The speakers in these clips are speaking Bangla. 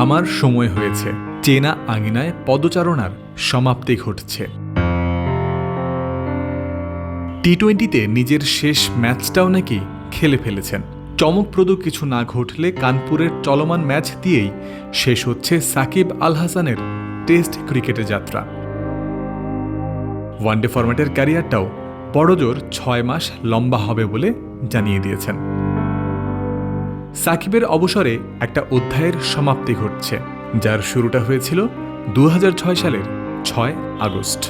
থামার সময় হয়েছে। চেনা আঙিনায় পদচারণার সমাপ্তি ঘটছে। টি টোয়েন্টিতে নিজের শেষ ম্যাচটাও নাকি খেলে ফেলেছেন। চমকপ্রদ কিছু না ঘটলে কানপুরের চলমান ম্যাচ দিয়েই শেষ হচ্ছে সাকিব আল হাসানের টেস্ট ক্রিকেটের যাত্রা। ওয়ানডে ফরম্যাটের ক্যারিয়ারটাও বড়জোর ছয় মাস লম্বা হবে বলে জানিয়ে দিয়েছেন। সাকিবের অবসরে একটা অধ্যায়ের সমাপ্তি ঘটছে, যার শুরুটা হয়েছিল দু হাজার ছয় সালের ছয় আগস্ট।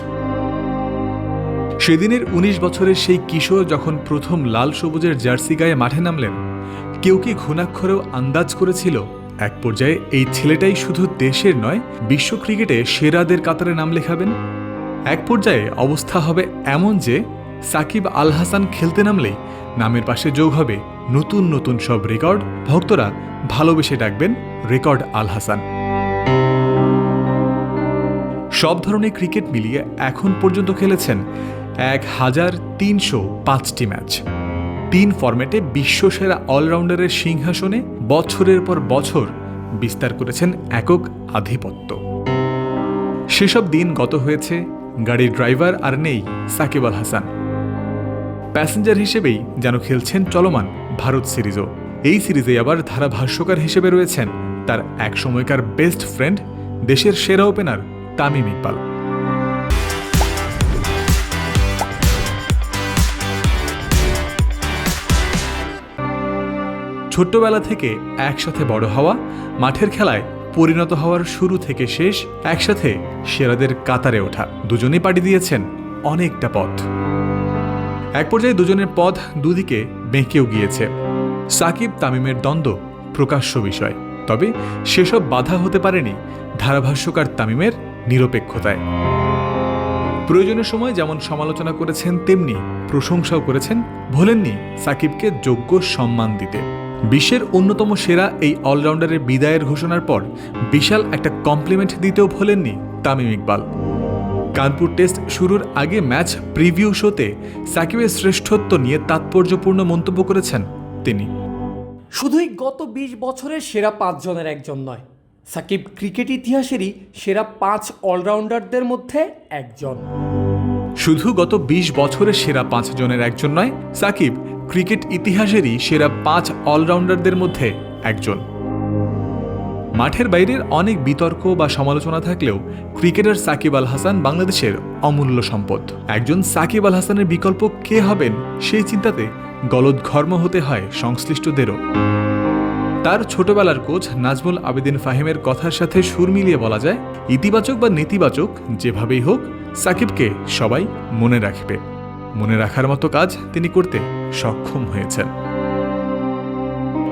সেদিনের ১৯ বছরের সেই কিশোর যখন প্রথম লাল সবুজের জার্সি গায়ে মাঠে নামলেন, কেউ কি ঘুণাক্ষরেও আন্দাজ করেছিল এক পর্যায়ে এই ছেলেটাই শুধু দেশের নয়, বিশ্ব ক্রিকেটে সেরাদের কাতারে নাম লেখাবেন? এক পর্যায়ে অবস্থা হবে এমন যে সাকিব আল হাসান খেলতে নামলেই নামের পাশে যোগ হবে নতুন নতুন সব রেকর্ড। ভক্তরা ভালোবেসে ডাকবেন রেকর্ড আল হাসান। সব ধরনের ক্রিকেট মিলিয়ে এখন পর্যন্ত খেলেছেন এক হাজার তিনশো পাঁচটি ম্যাচ। তিন ফরম্যাটে বিশ্বসেরা অলরাউন্ডারের সিংহাসনে বছরের পর বছর বিস্তার করেছেন একক আধিপত্য। সেসব দিন গত হয়েছে গাড়ির ড্রাইভার আর নেই সাকিব আল হাসান। প্যাসেঞ্জার হিসেবেই যেন খেলছেন চলমান ভারত সিরিজও। এই সিরিজে আবার ধারাভাষ্যকার হিসেবে রয়েছেন তার এক সময়কার বেস্ট ফ্রেন্ড, দেশের সেরা ওপেনার তামিম ইকবাল। ছোট্টবেলা থেকে একসাথে বড় হওয়া, মাঠের খেলায় পরিণত হওয়ার শুরু থেকে শেষ, একসাথে সেরাদের কাতারে ওঠা, দুজনেই পাড়ি দিয়েছেন অনেকটা পথ। এক পর্যায়ে দুজনের পথ দুদিকে বেঁকেও গিয়েছে। সাকিব তামিমের দ্বন্দ্ব প্রকাশ্য বিষয়, তবে সেসব বাধা হতে পারেনি ধারাভাষ্যকার তামিমের নিরপেক্ষতায়। প্রয়োজনের সময় যেমন সমালোচনা করেছেন, তেমনি প্রশংসাও করেছেন, ভোলেননি সাকিবকে যোগ্য সম্মান দিতে। বিশ্বের অন্যতম সেরা এই অলরাউন্ডারের বিদায়ের ঘোষণার পর বিশাল একটা কমপ্লিমেন্ট দিতেও ভোলেননি তামিম ইকবাল। কানপুর টেস্ট শুরুর আগে ম্যাচ প্রিভিউ শোতে সাকিবের শ্রেষ্ঠত্ব নিয়ে তাৎপর্যপূর্ণ মন্তব্য করেছেন তিনি। শুধুই গত ২০ বছরের সেরা পাঁচজনের একজন নয় সাকিব ক্রিকেট ইতিহাসেরই সেরা পাঁচ অলরাউন্ডারদের মধ্যে একজন। শুধু গত ২০ বছরের সেরা পাঁচ জনের একজন নয় সাকিব ক্রিকেট ইতিহাসেরই সেরা পাঁচ অলরাউন্ডারদের মধ্যে একজন। মাঠের বাইরের অনেক বিতর্ক বা সমালোচনা থাকলেও ক্রিকেটার সাকিব আল হাসান বাংলাদেশের অমূল্য সম্পদ। একজন সাকিব আল হাসানের বিকল্প কে হবেন সেই চিন্তাতে গলদঘর্ম হতে হয় সংশ্লিষ্টদেরও। তার ছোটবেলার কোচ নাজমুল আবেদিন ফাহিমের কথার সাথে সুর মিলিয়ে বলা যায়, ইতিবাচক বা নেতিবাচক, যেভাবেই হোক, সাকিবকে সবাই মনে রাখবে। মনে রাখার মতো কাজ তিনি করতে সক্ষম হয়েছেন।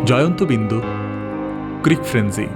জয়ন্ত বিন্দু, ক্রিক ফ্রেন্সি।